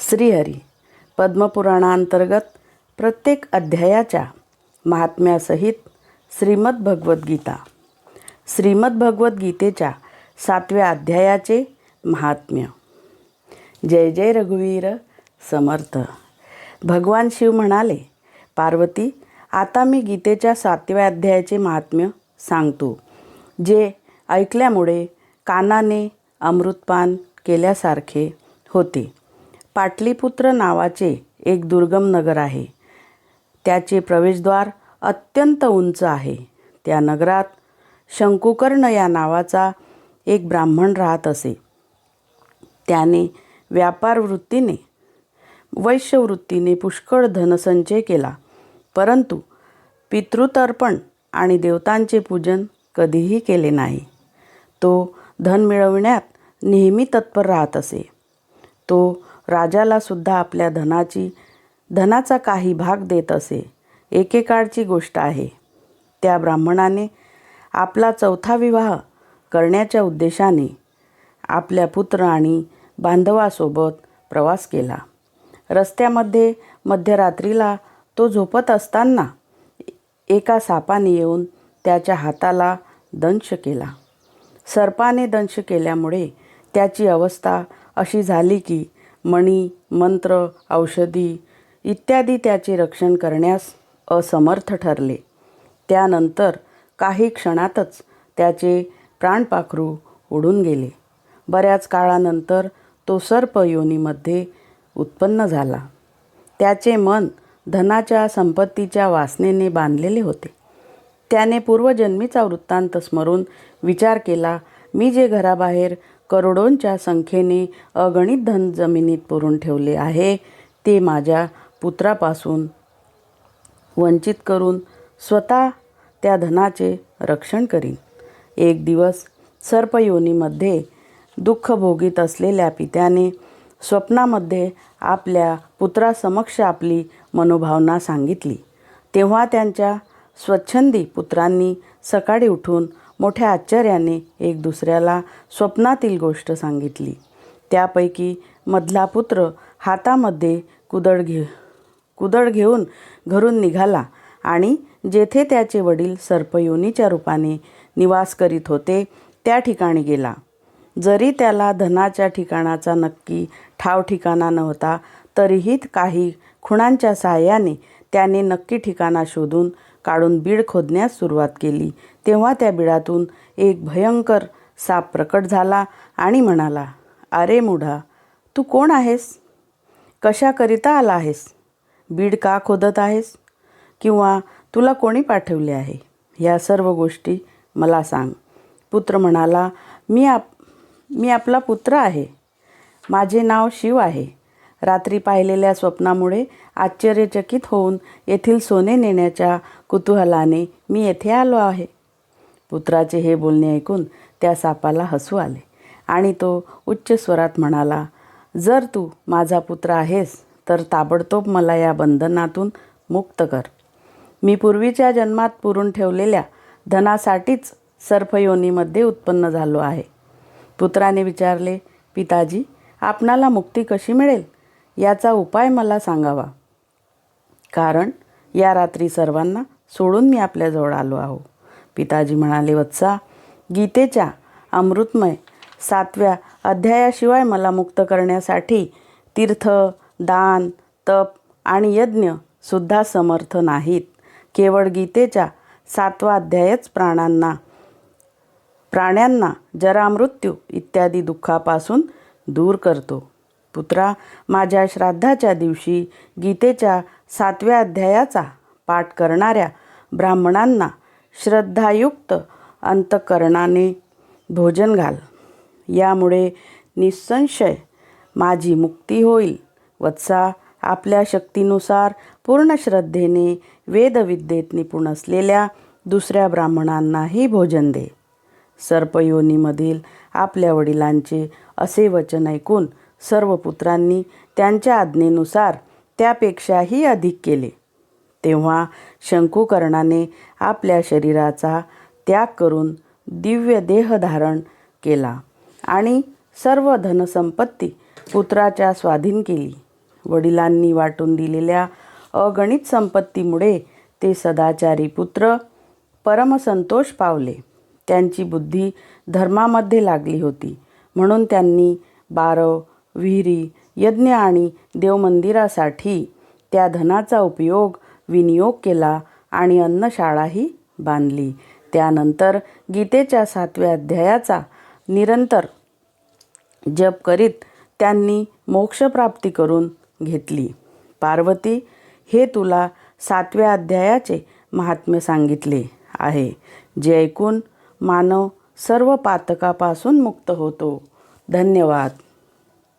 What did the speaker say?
श्रीहरी. पद्मपुराणांतर्गत प्रत्येक अध्यायाच्या महात्म्यासहित श्रीमद भगवद्गीता श्रीमद भगवद्गीतेच्या सातव्या अध्यायाचे महात्म्य. जय जय रघुवीर समर्थ. भगवान शिव म्हणाले पार्वती आता मी गीतेच्या सातव्या अध्यायाचे महात्म्य सांगतो जे ऐकल्यामुळे कानाने अमृतपान केल्यासारखे होते. पाटलीपुत्र नावाचे एक दुर्गम नगर आहे. त्याचे प्रवेशद्वार अत्यंत उंच आहे. त्या नगरात शंकुकर्ण या नावाचा एक ब्राह्मण राहत असे. त्याने व्यापार वृत्तीने वैश्यवृत्तीने पुष्कळ धनसंचय केला. परंतु पितृतर्पण आणि देवतांचे पूजन कधीही केले नाही. तो धन मिळवण्यात नेहमी तत्पर राहत असे. तो राजाला सुद्धा आपल्या धनाची धनाचा काही भाग देत असे. एकेकाळची गोष्ट आहे. त्या ब्राह्मणाने आपला चौथा विवाह करण्याच्या उद्देशाने आपल्या पुत्र आणि बांधवासोबत प्रवास केला. रस्त्यामध्ये मध्यरात्रीला तो झोपत असताना एका सापाने येऊन त्याच्या हाताला दंश केला. सर्पाने दंश केल्यामुळे त्याची अवस्था अशी झाली की मणी मंत्र औषधी इत्यादी त्याचे रक्षण करण्यास असमर्थ ठरले. त्यानंतर काही क्षणातच त्याचे प्राणपाखरू उडून गेले. बऱ्याच काळानंतर तो सर्प योनीमध्ये उत्पन्न झाला. त्याचे मन धनाच्या संपत्तीच्या वासनेने बांधलेले होते. त्याने पूर्वजन्मीचा वृत्तांत स्मरून विचार केला मी जे घराबाहेर करोडोंच्या संख्येने अगणित धन जमिनीत पुरून ठेवले आहे. ते माझ्या पुत्रापासून वंचित करून स्वतः त्या धनाचे रक्षण करीन. एक दिवस सर्पयोनीमध्ये दुःख भोगीत असलेल्या पित्याने स्वप्नामध्ये आपल्या पुत्रासमक्ष आपली मनोभावना सांगितली. तेव्हा त्यांच्या स्वच्छंदी पुत्रांनी सकाळी उठून मोठ्या आश्चर्याने एक दुसऱ्याला स्वप्नातील गोष्ट सांगितली. त्यापैकी मधला पुत्र हातामध्ये कुदळ घे कुदळ घेऊन घरून निघाला आणि जेथे त्याचे वडील सर्पयोनीच्या रूपाने निवास करीत होते त्या ठिकाणी गेला. जरी त्याला धनाच्या ठिकाणाचा नक्की ठाव ठिकाणा नव्हता तरीही काही खुणांच्या सहाय्याने त्याने नक्की ठिकाणा शोधून काढून बीड खोदण्यास सुरुवात केली. तेव्हा त्या बिडातून एक भयंकर साप प्रकट झाला आणि म्हणाला अरे मुढा तू कोण आहेस? कशाकरिता आला आहेस? बीड का खोदत आहेस? किंवा तुला कोणी पाठवले आहे? ह्या सर्व गोष्टी मला सांग. पुत्र म्हणाला मी आप मी आपला पुत्र आहे. माझे नाव शिव आहे. रात्री पाहिलेल्या स्वप्नामुळे आश्चर्यचकित होऊन येथील सोने नेण्याच्या कुतूहलाने मी येथे आलो आहे. पुत्राचे हे बोलणे ऐकून त्या सापाला हसू आले आणि तो उच्च स्वरात म्हणाला जर तू माझा पुत्र आहेस तर ताबडतोब मला या बंधनातून मुक्त कर. मी पूर्वीच्या जन्मात पुरून ठेवलेल्या धनासाठीच सर्पयोनीमध्ये उत्पन्न झालो आहे. पुत्राने विचारले पिताजी आपणाला मुक्ती कशी मिळेल? याचा उपाय मला सांगावा. कारण या रात्री सर्वांना सोडून मी आपल्याजवळ आलो आहो. पिताजी म्हणाले वत्सा गीतेच्या अमृतमय सातव्या अध्यायाशिवाय मला मुक्त करण्यासाठी तीर्थ दान तप आणि यज्ञ सुद्धा समर्थ नाहीत. केवळ गीतेच्या सातवा अध्यायच प्राणांना प्राण्यांना जरामृत्यू इत्यादी दुःखापासून दूर करतो. पुत्रा माझ्या श्राद्धाच्या दिवशी गीतेच्या सातव्या अध्यायाचा पाठ करणाऱ्या ब्राह्मणांना श्रद्धायुक्त अंतकरणाने भोजन घाल. यामुळे निसंशय माझी मुक्ती होईल. वत्सा आपल्या शक्तीनुसार पूर्ण श्रद्धेने वेदविद्येत निपुण असलेल्या दुसऱ्या ब्राह्मणांनाही भोजन दे. सर्पयोनीमधील आपल्या वडिलांचे असे वचन ऐकून सर्व पुत्रांनी त्यांच्या आज्ञेनुसार त्यापेक्षाही अधिक केले. तेव्हा शंकुकर्णाने आपल्या शरीराचा त्याग करून दिव्य देह धारण केला आणि सर्व धनसंपत्ती पुत्राच्या स्वाधीन केली. वडिलांनी वाटून दिलेल्या अगणित संपत्तीमुळे ते सदाचारी पुत्र परमसंतोष पावले. त्यांची बुद्धी धर्मामध्ये लागली होती. म्हणून त्यांनी बारव विहिरी यज्ञ आणि देवमंदिरासाठी त्या धनाचा उपयोग विनियोग केला आणि अन्नशाळाही बांधली. त्यानंतर गीतेच्या सातव्या अध्यायाचा निरंतर जप करीत त्यांनी मोक्षप्राप्ती करून घेतली. पार्वती हे तुला सातव्या अध्यायाचे महात्म्य सांगितले आहे जे ऐकून मानव सर्व पातकापासून मुक्त होतो. धन्यवाद.